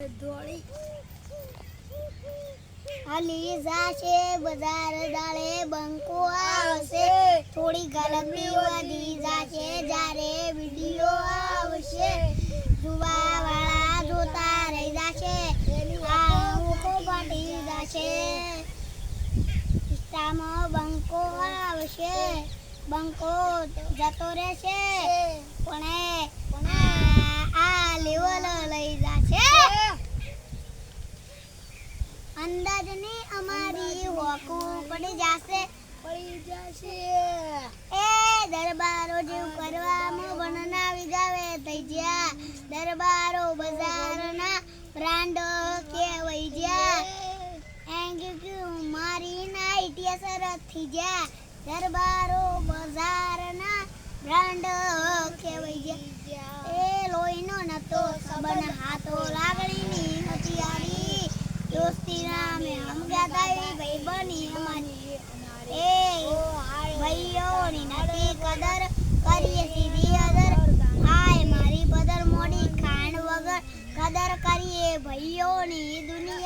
ધોળી હાલી જાશે, બજાર દાળે બંકો આવશે. થોડી ગરમી વધી જાશે, જ્યારે વીડિયો આવશે. જોવા વાળા જોતા રહી જાશે. આંખો ફાટી જાશે. ઇન્સ્ટામાં બંકો આવશે. બંકો જતો રહેશે. પણ અંદાજની અમારી હોકું પડી જાશે. પડી જશે. એ દરબારો જેવું કરવામાં બનાવી વિગાવે થઈ જ્યા. દરબારો બજારના બ્રાન્ડ કેવાય જ્યા. એંગ ક્યું મારી ના ઇતિહાસ રથી જ્યા. દરબારો બજારના બ્રાન્ડ કેવાય જ્યા. એ લોહીનો નતો સબન હાથો લાગણીની હતી ભાઈઓની નથી કદર કરીએ સીધી અદર. હાય, મારી બદર મોડી વગર કદર કરીએ ભાઈઓની કદર